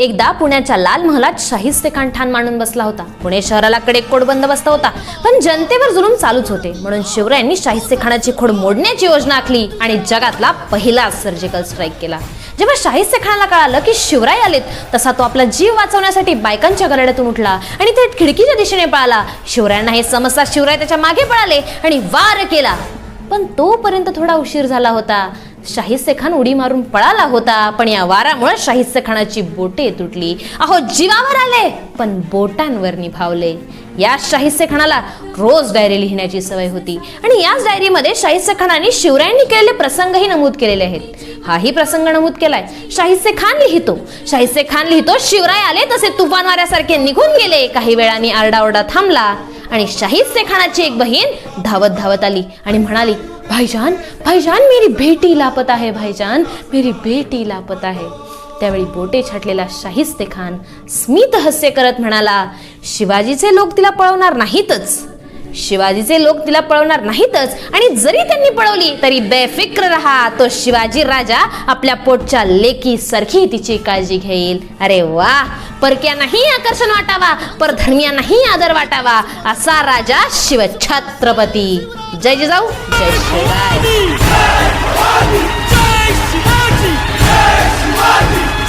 एकदा पुण्याच्या लाल महालात शाहिस्ते खान ठाण मांडून बसला होता. पुणे शहराला कडेकोट बंदोबस्त होता पण जनतेवर जुलूम चालूच होते. म्हणून शिवरायांनी शाहिस्ते खानाची खोड मोडण्याची योजना आखली आणि जगातला पहिला सर्जिकल स्ट्राईक केला. जेव्हा शाहिस्ते खानाला कळालं की शिवराय आलेत तसा तो आपला जीव वाचवण्यासाठी बायकांच्या गरड्यातून उठला आणि थेट खिडकीच्या दिशेने पळाला. शिवरायांना हे समजता शिवराय त्याच्यामागे पळाले आणि वार केला. पण तोपर्यंत थोडा उशीर झाला होता. शाहिस्ते खान उडी मारून पळाला होता पण या वारामुळे शाहिस्तेखानाची बोटे तुटली. अहो जीवावर आले पण बोटांवर निभावले. या शाहिस्ते खानाला रोज डायरी लिहिण्याची सवय होती. आणि याच डायरीमध्ये शाहिस्ते खानाने शिवरायांनी केलेले प्रसंगही नमूद केलेले आहेत. हाही प्रसंग नमूद केलाय. शाहिस्ते खान लिहितो. शाहिस्ते खान लिहितो शिवराय आले तसे तुफान वाऱ्यासारखे निघून गेले. काही वेळाने आरडाओरडा थांबला. आणि शाहिस्ते खानाची एक बहीण धावत धावत आली आणि म्हणाली भाईजान भाईजान मेरी बेटी लापत आहे भाईजान मेरी बेटी लापत आहे त्यावेळी बोटे छाटलेला शाहिस्ते खान स्मित हास्य करत म्हणाला शिवाजीचे लोक तिला पळवणार नाहीतच. शिवाजीचे लोक तिला पळवणार नाहीतच. आणि जरी त्यांनी पळवली तरी बेफिक्र रहा. तो शिवाजी राजा आपल्या पोटच्या लेकी सारखी तिची काळजी घेईल. अरे वा परक्यांनाही आकर्षण वाटावा परधर्मियांनाही आदर वाटावा असा राजा शिवछत्रपती. जय जिजाऊ जय शिवराय